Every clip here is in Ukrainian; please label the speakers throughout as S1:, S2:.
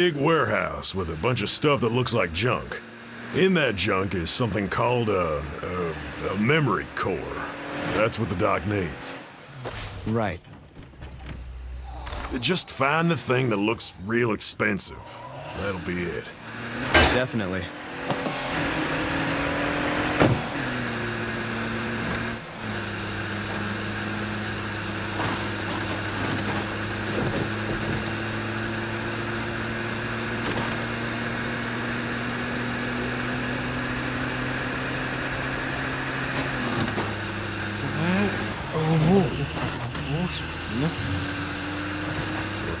S1: big warehouse with a bunch of stuff that looks like junk. In that junk is something called a, a, a memory core. That's what the doc needs.
S2: Right.
S1: Just find the thing that looks real expensive. That'll be it.
S2: Definitely.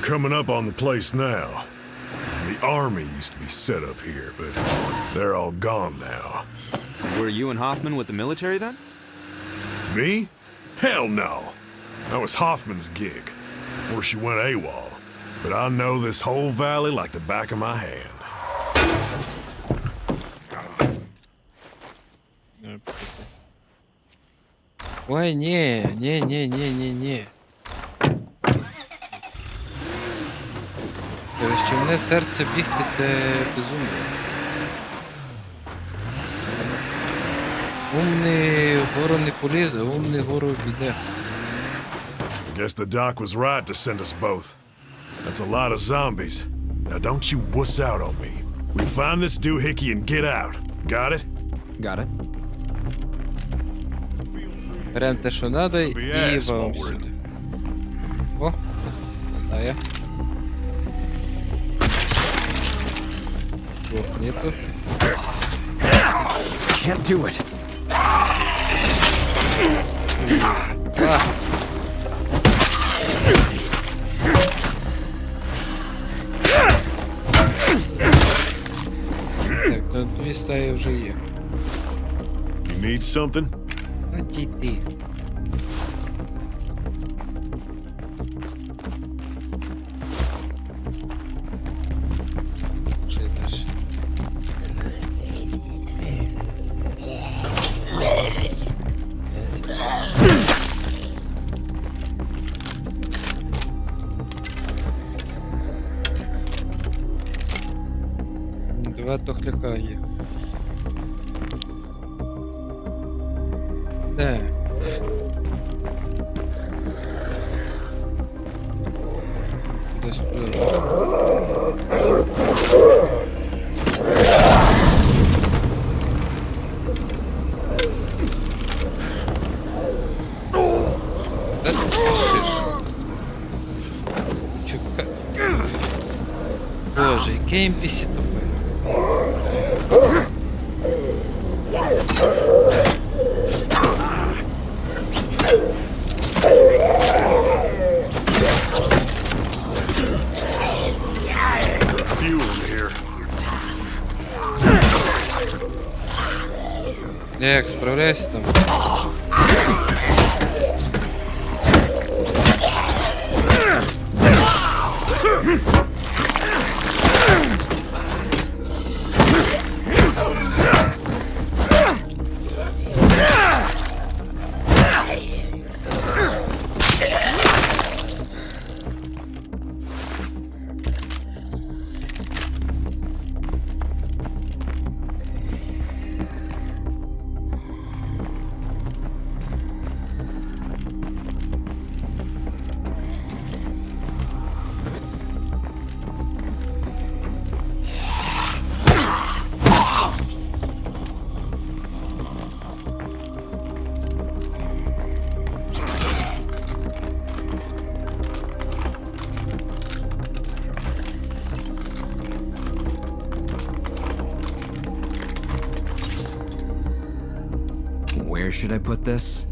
S1: We're coming up on the place now. The army used to be set up here, but they're all gone now.
S2: Were you and Hoffman with the military then?
S1: Me? Hell no. That was Hoffman's gig before she went AWOL. But I know this whole valley like the back of my hand.
S3: Ой, ні, ні, ні, ні, ні, ні. Тобто, що мене серце бігти це безумно. Умний гору не полізе, а умний гору піде.
S1: Guess the doc was right to send us both. That's a lot of zombies. Now don't you wuss out on me. We find this doohickey and get out. Got it?
S2: Got it.
S3: Берем те, що надо, і
S1: word?
S3: сюди. О, стая. Двох нету.
S2: Can't do it.
S3: А! Так, то дві стаї вже є.
S1: You need something?
S3: Ну ті Боже,
S1: in here.
S3: Як справляйся там?
S2: Should I put this?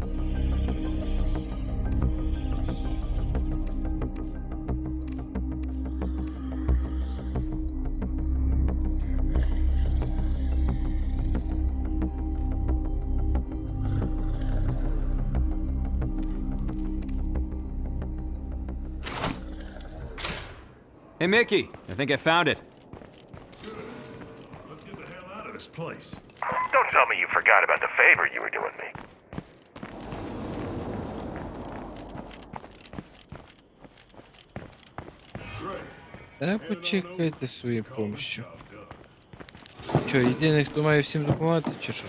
S2: Hey, Mickey, I think I found it.
S1: Let's get the hell out of this place.
S4: Don't tell me you forgot about the favor you were doing me.
S3: Та почекайте своєю помощью. Що, єдиний, хто має всім допомагати, чи що?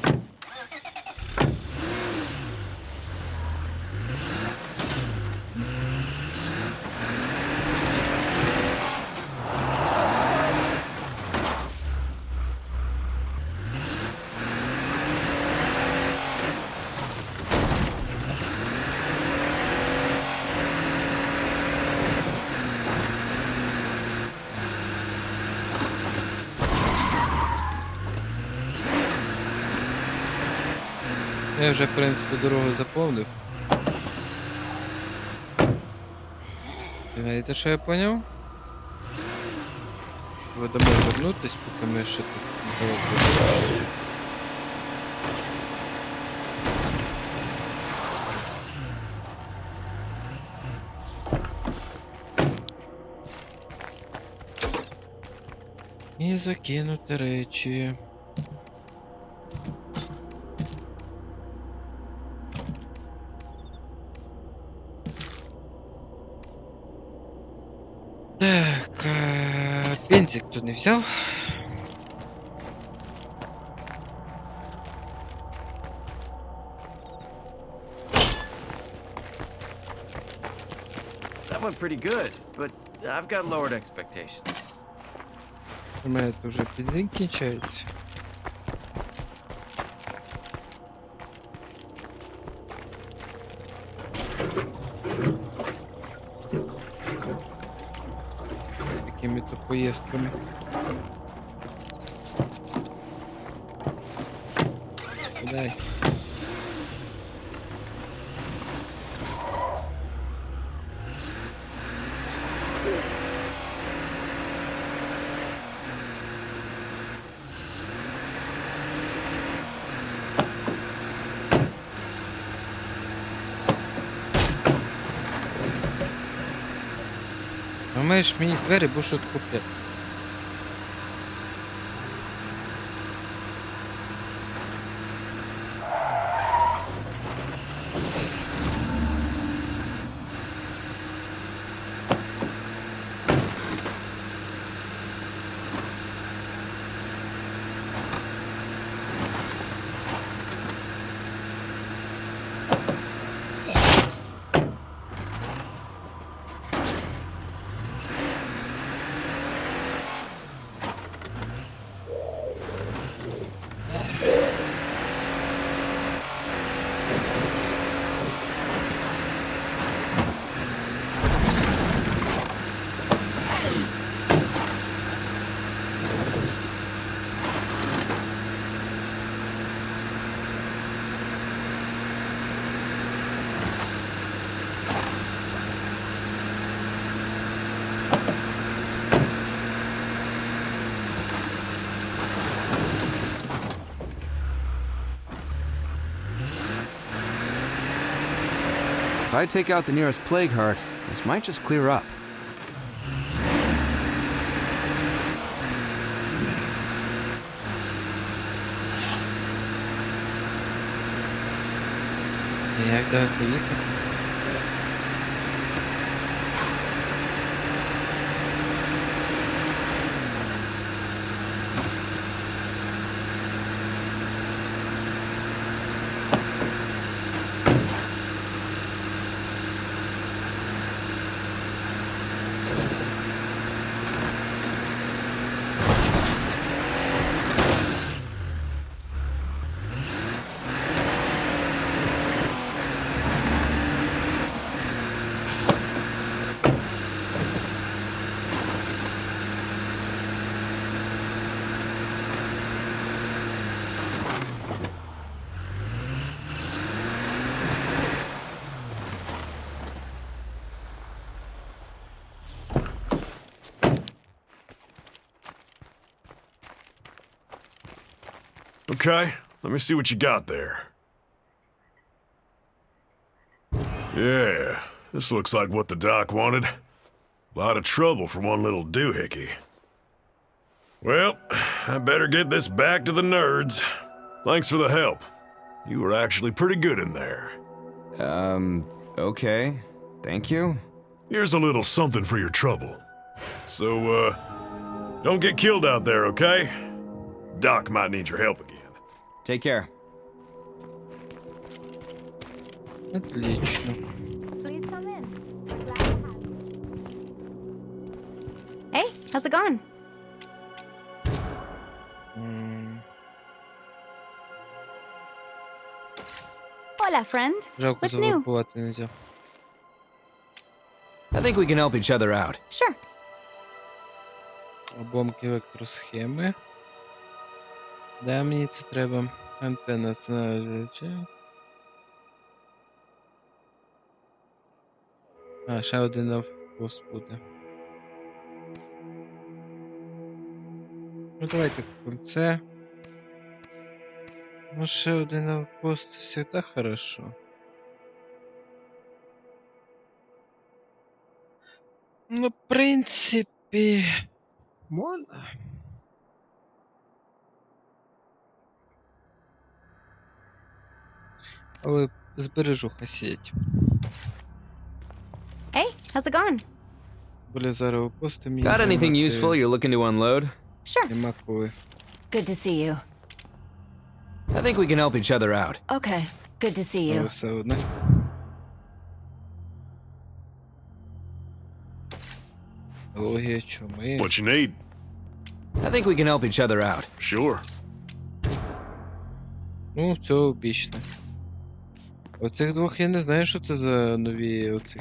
S3: Я вже, в принципі, дорогу заповнив. Знаєте, що я поняв? Ви домой вернутись, поки ми ще тут довго. І закинути речі. тут не взяв.
S5: That went pretty good, but I've got lowered expectations.
S3: У мене тут вже бензин кінчається. Такими-то поездками. Дай. Маєш мені двері, що купляти.
S2: If I take out the nearest plague heart, this might just clear up.
S3: Як далеко
S1: Okay, let me see what you got there. Yeah, this looks like what the doc wanted. A lot of trouble for one little doohickey. Well, I better get this back to the nerds. Thanks for the help. You were actually pretty good in there.
S2: Um, okay. Thank you.
S1: Here's a little something for your trouble. So, uh, don't get killed out there, okay? Doc might need your help again.
S2: Take care.
S3: Отлично.
S6: Please come in. Glad to have you. Hey, how's it going?
S3: М,
S6: Hola, friend.
S3: Жалко
S6: What's new?
S3: заблокувати нельзя.
S2: I think we can help each other out.
S6: Sure.
S3: Обломки електросхеми. Де мені це треба? Антенна становиться. А, ще один авпост буде. Ну давайте купимо це. Ну, ще один авпост всегда хорошо. Ну, в принципі. Можна. Але збережу хасіть.
S6: Hey, how's it going?
S3: Бля, зараз опусти мені.
S2: Got anything
S3: займати
S2: useful you're looking to unload?
S6: Sure.
S3: Нема коли.
S6: Good to see you.
S2: I think we can help each other out.
S6: Okay. Good to see
S3: Але
S6: you.
S3: все одно. Логія чуми.
S1: What you need?
S2: I think we can help each other out.
S1: Sure.
S3: Ну, це обічно. Оцих двох я не знаю, що це за нові оці.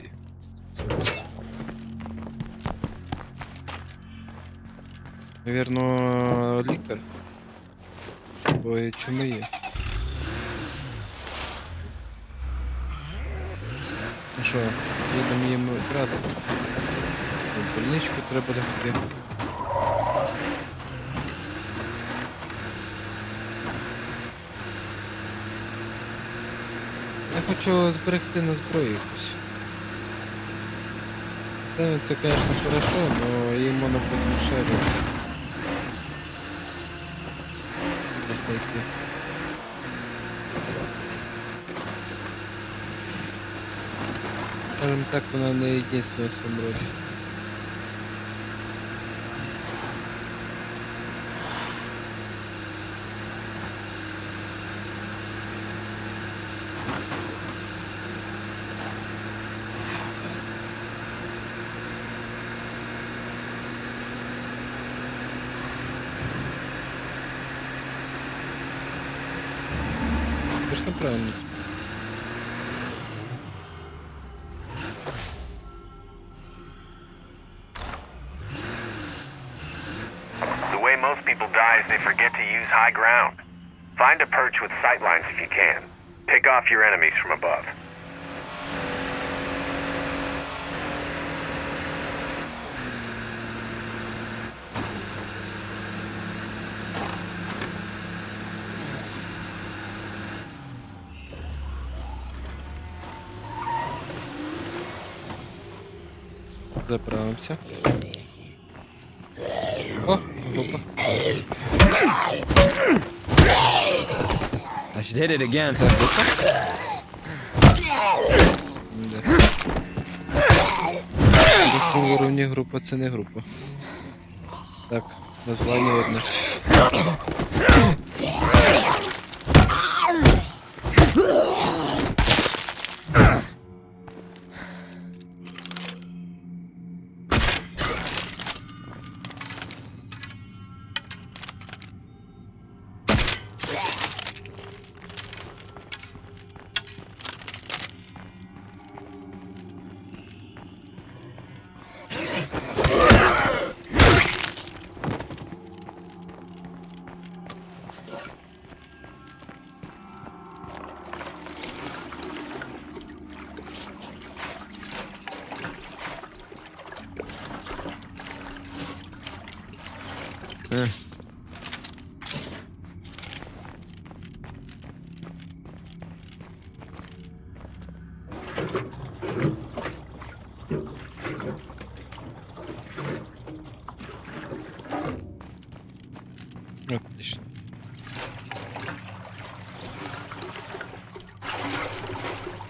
S3: Навірно, лікар. Бо чому є? Ну що, їдемо їм брати. Больничку треба лягти. Хочу зберегти на зброю якусь. Це, звісно, хорошо, але її можна потім ще. Скажем так, вона не єдинственна в своєму роді.
S4: The way most people die is they forget to use high ground. Find a perch with sightlines if you can. Pick off your enemies from above.
S3: Заправимося. О, опа.
S2: I should hit it again.
S3: Це? Да. На такому уровні група це не група. Так, названня одне.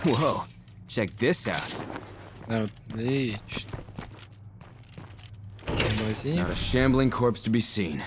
S2: Whoa. Check this out.
S3: Отлично. магазині.
S2: Not a shambling corpse to be seen.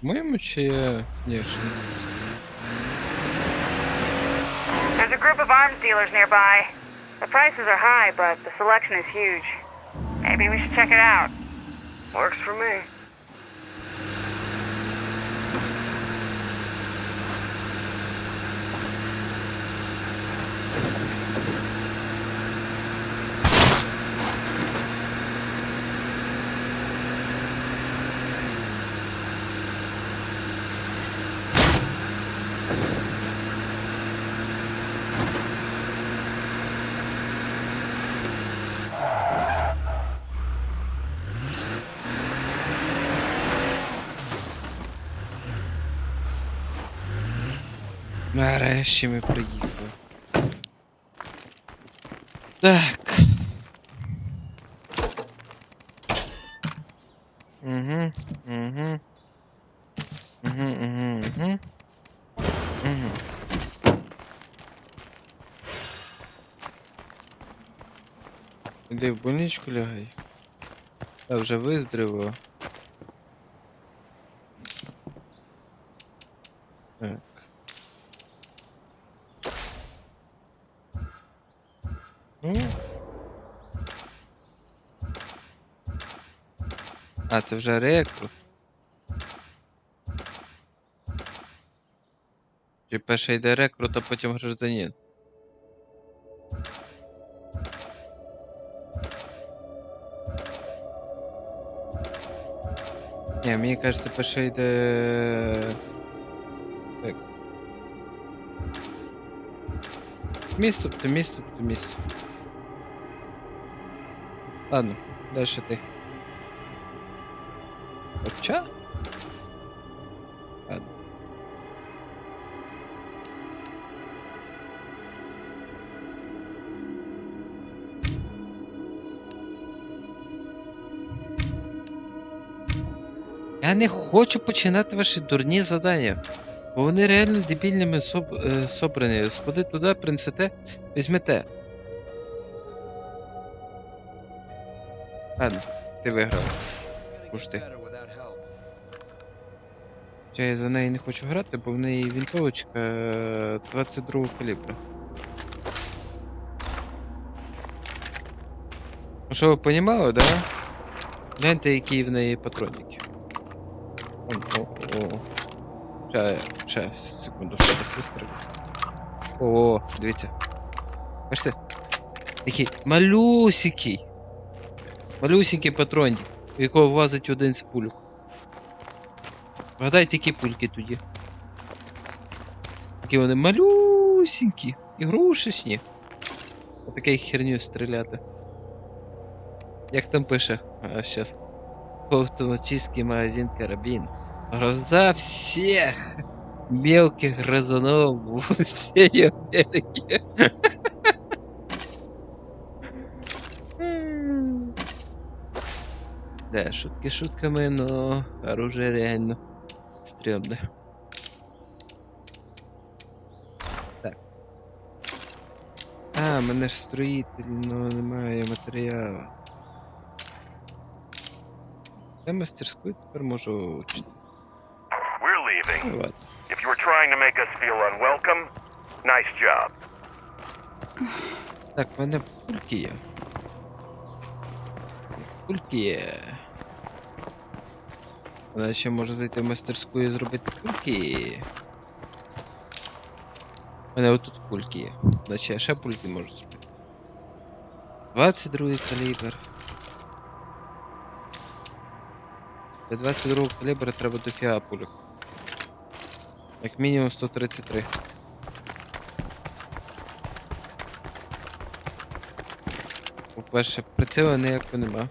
S3: По-моєму, чи я... Ні, ще не
S7: There's a group of arms dealers nearby. The prices are high, but the selection is huge. Maybe we should check it out.
S4: Works for me.
S3: Нарешті ми приїхали. Так. Угу, угу. Угу, угу, угу. Угу. Іди в больничку лягай. Я вже виздоровів. Це вже рекрут. Чи перше йде рекрут, а потім гражданин. Ні, мені кажется, перше йде. Так. Місто, то місто, то місто. Ладно, дальше ти. Хоча? Я не хочу починати ваші дурні задання. Бо вони реально дебільними соб... е, собрані. Сходи туди, принесете, візьмете. Ладно, ти виграв. Уж. Хоча я за неї не хочу грати, бо в неї вінтовочка е, 22 калібра. Ну що ви понімали, да? Гляньте, які в неї патроніки. О, о, о. Ща, ща, секунду, що десь вистрілю. О, дивіться. Бачите? Такий малюсикий. Малюсенький патронник, в якого влазить один з пульок. Вгадайте, які пульки тоді. Такі вони малюсенькі, ігрушечні. Отакий херню стріляти. Як там пише? А, щас. Автоматический магазин карабин. Гроза всех мелких грызунов во всей Америке. Да, шутки шутками, но оружие реально Стрёмное. Так. А, мене ж строїтель, но немає матеріалу. Я мастерську тепер можу вчити.
S4: We're leaving. Ну. If you were trying to make us feel unwelcome, nice job.
S3: Так, в мене пульки є. кульки. Вона ще може зайти в мастерську і зробити кульки. У мене отут кульки є. Значить я ще пульки можу зробити. 22 калібр. Для 22 калібра треба дофіга пульок. Як мінімум 133. По-перше, приціла ніякого нема.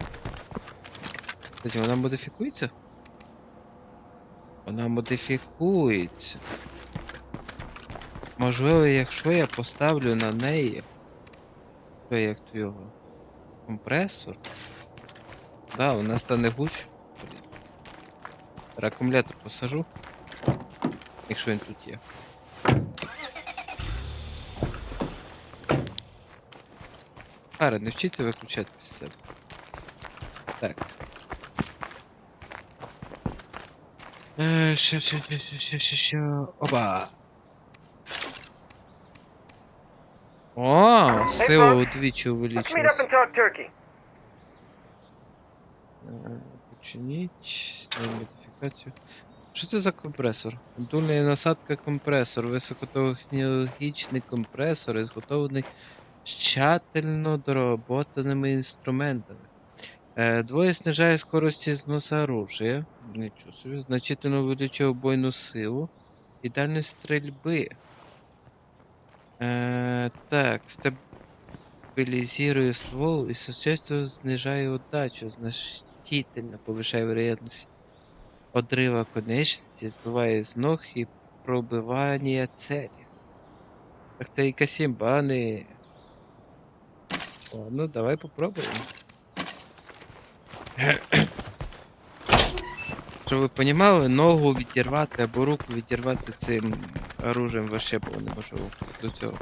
S3: Кстати, вона модифікується? Вона модифікується. Можливо, якщо я поставлю на неї. То як то його? Компресор. Да, вона стане гуч. Акумулятор посажу. Якщо він тут є. Аре, не вчиться виключати після себе. Так. Е, Ще, ще, ще, ще, ще, ще, ще. Опа. О, сила удвічі увеличилась.
S4: talk turkey.
S3: Е, Починіть. Модифікацію. Що це за компресор? Дульна насадка компресор. Високотехнологічний компресор, зготовлений з тщательно доработаними інструментами. Е, двоє знижає скорості зносу оружия. Нічого собі. Значительно увеличує убойну силу і дальність стрільби. Е, так, стабилизирует ствол и существенно снижает удачу, значительно повышая вероятность подрыва конечности, сбивая з ног и пробивания цели. Ах ты и касимбаны. О, ну давай попробуем. Щоб ви понімали, ногу відірвати або руку відірвати цим оружием вообще було неможливо до цього.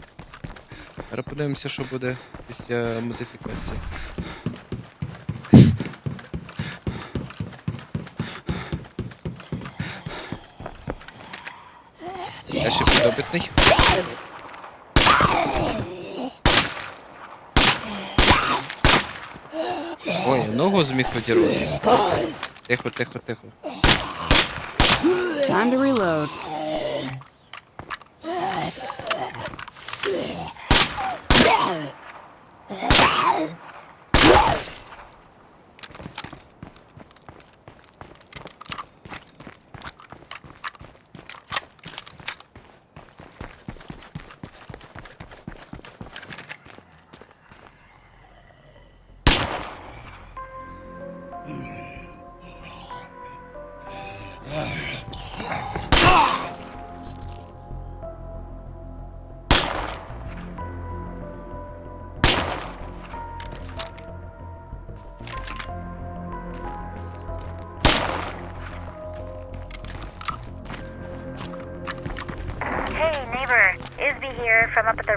S3: Зараз подивимося, що буде після модифікації. Я ще підопитний. Ногу зміг відірвати. Тихо, тихо, тихо.
S6: Time to reload.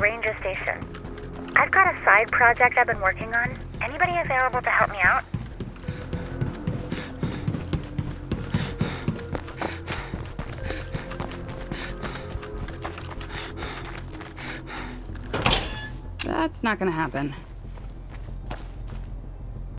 S7: Ranger station. I've got a side project I've been working on. Anybody available to help me out?
S8: That's not gonna happen.